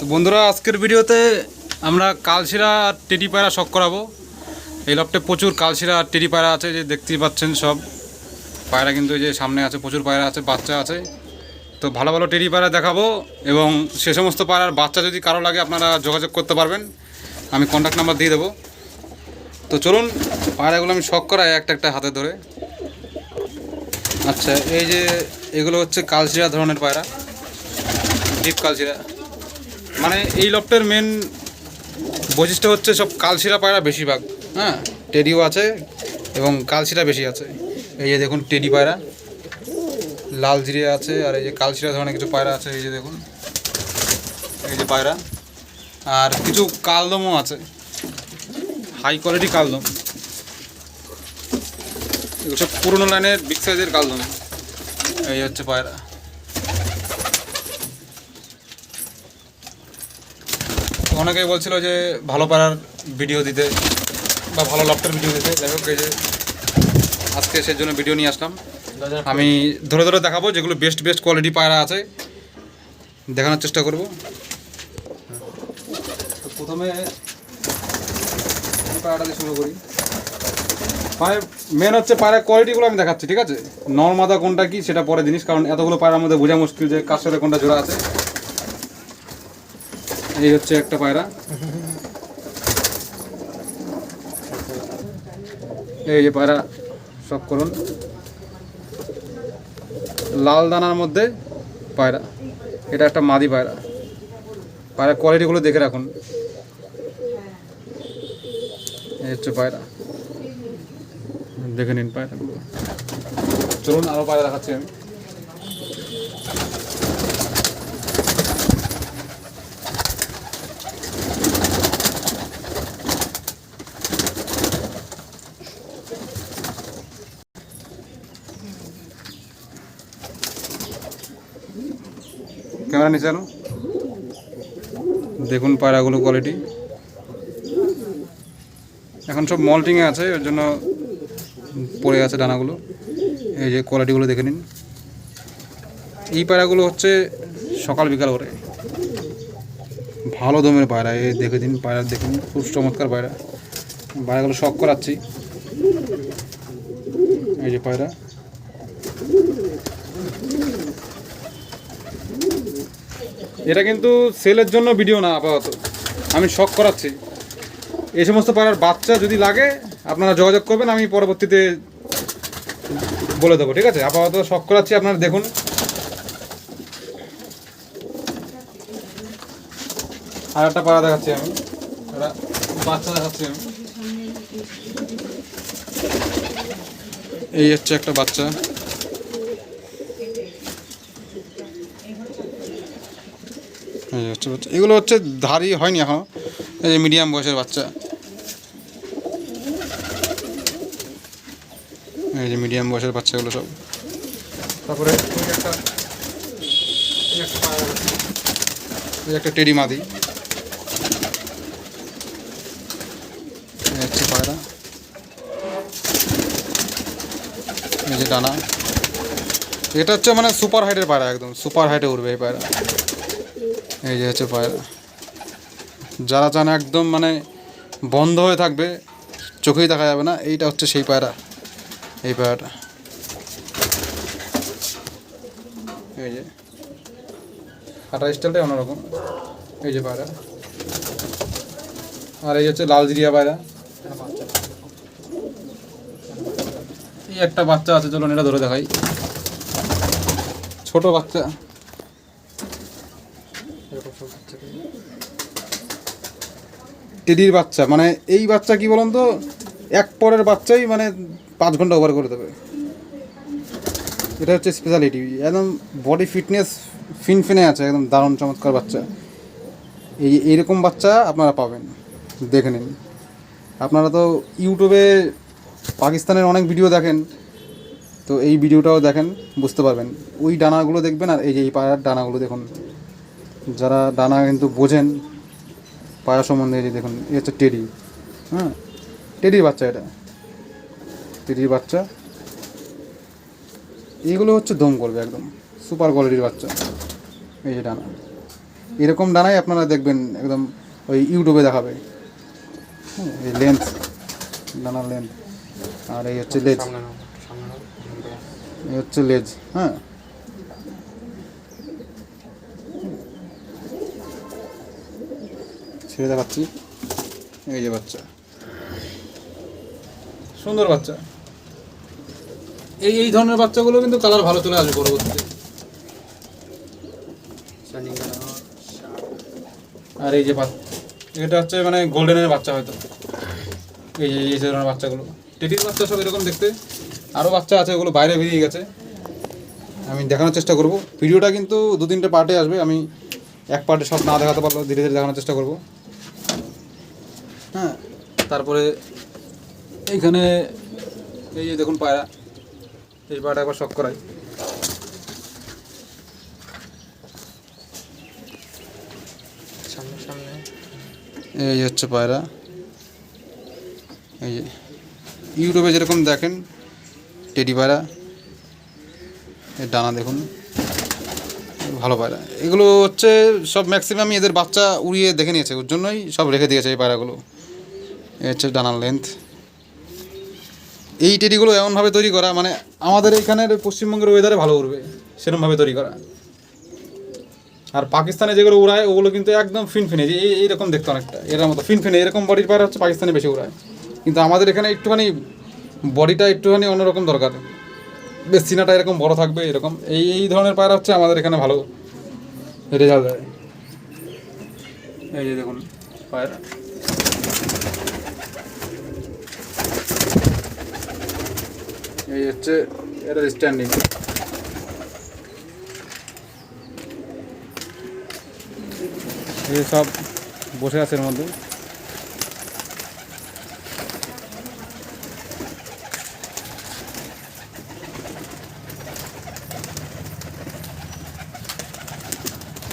তো বন্ধুরা, আজকের ভিডিওতে আমরা কালশিরা আর টেডি পায়রা শখ করাবো। এই লপটে প্রচুর কালশিরা আর টেডি পায়রা আছে যে দেখতেই পাচ্ছেন সব। পায়রা কিন্তু এই যে সামনে আছে, প্রচুর পায়রা আছে, বাচ্চা আছে। তো ভালো ভালো টেডি পায়রা দেখাবো এবং সে সমস্ত পায়রার বাচ্চা যদি কারও লাগে আপনারা যোগাযোগ করতে পারবেন। আমি কন্ট্যাক্ট নাম্বার দিয়ে দেবো। তো চলুন, পায়রাগুলো আমি শখ করাই একটা একটা হাতে ধরে। আচ্ছা এই যে এগুলো হচ্ছে কালশিরা ধরনের পায়রা, ডিপ কালশিরা। মানে এই লফটের মেন বৈশিষ্ট্য হচ্ছে সব কালশিরা পায়রা বেশিরভাগ হ্যাঁ? টেডিও আছে এবং কালশিরা বেশি আছে। এই যে দেখুন টেডি পায়রা, লাল জিরে আছে, আর এই যে কালশিরা ধরনের কিছু পায়রা আছে, এই যে দেখুন, এই যে পায়রা। আর কিছু কালদমও আছে হাই কোয়ালিটি কালদম। এগুলো সব পুরোনো লাইনের বিগ সাইজের কালদম। এই হচ্ছে পায়রা। অনেকেই বলছিল যে ভালো পাড়ার ভিডিও দিতে বা ভালো লফটের ভিডিও দিতে। যাই হোক যে আজকে সেই জন্য ভিডিও নিয়ে আসলাম। আমি ধরে ধরে দেখাবো যেগুলো বেস্ট বেস্ট কোয়ালিটি পায়রা আছে। দেখানোর চেষ্টা করব। প্রথমে পায়রাটা দিয়ে শুরু করি। পায়ের মেন হচ্ছে পায়রার কোয়ালিটিগুলো আমি দেখাচ্ছি, ঠিক আছে? নর্মাদা কোনটা কি সেটা পরে জিনিস, কারণ এতগুলো পায়রার মধ্যে বোঝা মুশকিল যে কার কোনটা জোড়া আছে। এই হচ্ছে একটা পায়রা। এই যে পায়রা, সব করুন। লাল দানার মধ্যে পায়রা। এটা একটা মাদি পায়রা। পায়রার কোয়ালিটিগুলো দেখে রাখুন। এই হচ্ছে পায়রা। দেখে নিন পায়রাগুলো। চলুন আরও পায়রা দেখাচ্ছি আমি। ক্যামেরা নিচে আনো। দেখুন পায়রাগুলো কোয়ালিটি এখন সব মল্টিংয়ে আছে ওর জন্য পড়ে আছে ডানাগুলো। এই যে কোয়ালিটিগুলো দেখে নিন। এই পায়রাগুলো হচ্ছে সকাল বিকাল করে ভালো দমের পায়রা, এই দেখে দিন, পায়রা দেখুন খুব চমৎকার পায়রা। পায়রাগুলো শখ করাচ্ছি। এই যে পায়রা। এটা কিন্তু সেলের জন্য ভিডিও না, আপাতত। আমি শখ করাচ্ছি। এই সমস্ত পাড়ার বাচ্চা যদি লাগে, আপনারা যোগাযোগ করবেন, আমি পরবর্তীতে বলে দেবো, ঠিক আছে? আপাতত শখ করাচ্ছি, আপনারা দেখুন। আর একটা পাড়া দেখাচ্ছি আমি। বাচ্চা দেখাচ্ছি আমি। এই হচ্ছে একটা বাচ্চা এই হচ্ছে বাচ্চা এগুলো হচ্ছে ধারি হয়নি এখনও। এই মিডিয়াম বয়সের বাচ্চা। এই যে মিডিয়াম বয়সের বাচ্চাগুলো সব। তারপরে একটা টেডি মাদি। হচ্ছে পায়রা। এই যে ডানা। এটা হচ্ছে মানে সুপার হাইটের পায়রা একদম। সুপার হাইটে উঠবে এই পায়রা। এই যে হচ্ছে পায়রা যারা চান একদম মানে বন্ধ হয়ে থাকবে, চোখেই দেখা যাবে না, এইটা হচ্ছে সেই পায়রা। এই পায়রাটা। এই যে। হাঁটার স্টাইলটাই অন্যরকম। এই যে পায়রা। আর এই হচ্ছে লাল জিরিয়া পায়রা। এই একটা বাচ্চা আছে, চলুন এটা ধরে দেখাই। ছোট বাচ্চা। টেডির বাচ্চা মানে এই বাচ্চা কি বলুন তো, এক পরের বাচ্চাই মানে পাঁচ ঘণ্টা ওভার করে দেবে। এটা হচ্ছে স্পেশালিটি একদম বডি ফিটনেস ফিনফিনে আছে, একদম দারুণ চমৎকার বাচ্চা। এই, এইরকম বাচ্চা আপনারা পাবেন, দেখে নিন। আপনারা তো ইউটিউবে পাকিস্তানের অনেক ভিডিও দেখেন, তো এই ভিডিওটাও দেখেন, বুঝতে পারবেন। ওই ডানাগুলো দেখবেন আর এই যে এই পায়ের ডানাগুলো দেখুন। যারা ডানা কিন্তু বোঝেন পায়া সম্বন্ধে এই যে দেখুন এই হচ্ছে টেডি হ্যাঁ? টেডির বাচ্চা এটা। টেডির বাচ্চা। এইগুলো হচ্ছে দম করবে একদম সুপার কোয়ালিটির বাচ্চা এই যে ডানা এরকম ডানাই আপনারা দেখবেন একদম ওই ইউটিউবে দেখাবে। হ্যাঁ, এই লেন্থ ডানার লেন্থ আর এই হচ্ছে লেজ এই হচ্ছে লেজ হ্যাঁ? ছেড়ে দেখাচ্ছি। এই যে বাচ্চা। সুন্দর বাচ্চা। এই এই ধরনের বাচ্চাগুলো কিন্তু কালার ভালো চলে আসবে পরবর্তীতে। আর এই যে এটা হচ্ছে মানে গোল্ডেনের বাচ্চা হয়তো। এই যে, এই ধরনের বাচ্চাগুলো। টেটির বাচ্চা সব এরকম দেখতে। আরও বাচ্চা আছে, ওগুলো বাইরে বেরিয়ে গেছে। আমি দেখানোর চেষ্টা করব। ভিডিওটা কিন্তু দু তিনটে পার্টে আসবে। আমি এক পার্টে সব না দেখাতে পারল ধীরে ধীরে দেখানোর চেষ্টা করব। হ্যাঁ তারপরে এইখানে এই যে দেখুন পায়রা এই পায়রাটা একবার শখ করাই। সামনে সামনে এই হচ্ছে পায়রা। এই যে ইউটিউবে যেরকম দেখেন টেডি পায়রা এর ডানা দেখুন ভালো পায়রা। এগুলো হচ্ছে সব ম্যাক্সিমাম এদের বাচ্চা উড়িয়ে দেখে নিয়েছে ওর জন্যই সব রেখে দিয়েছে এই পায়রাগুলো। হচ্ছে ডানার লেন্থ এই টেডিগুলো এমনভাবে তৈরি করা মানে আমাদের এইখানের পশ্চিমবঙ্গের ওয়েদারে ভালো উড়বে সেরকমভাবে তৈরি করা। আর পাকিস্তানে যেগুলো উড়ায়, ওগুলো কিন্তু একদম ফিনফিনে, যে এই এইরকম দেখতে অনেকটা, এর মতো ফিনফিনে, এরকম বডির পায়রা হচ্ছে পাকিস্তানে বেশি উড়ায়। কিন্তু আমাদের এখানে একটুখানি বডিটা একটুখানি অন্যরকম দরকার। বেশ চিনাটা এরকম বড় থাকবে, এরকম। এই এই ধরনের পায়রা হচ্ছে আমাদের এখানে ভালো রেজাল্ট দেয়। এই যে দেখুন। পায়রা এই হচ্ছে এটা স্ট্যান্ডিং এই সব বসে আছে এর মধ্যে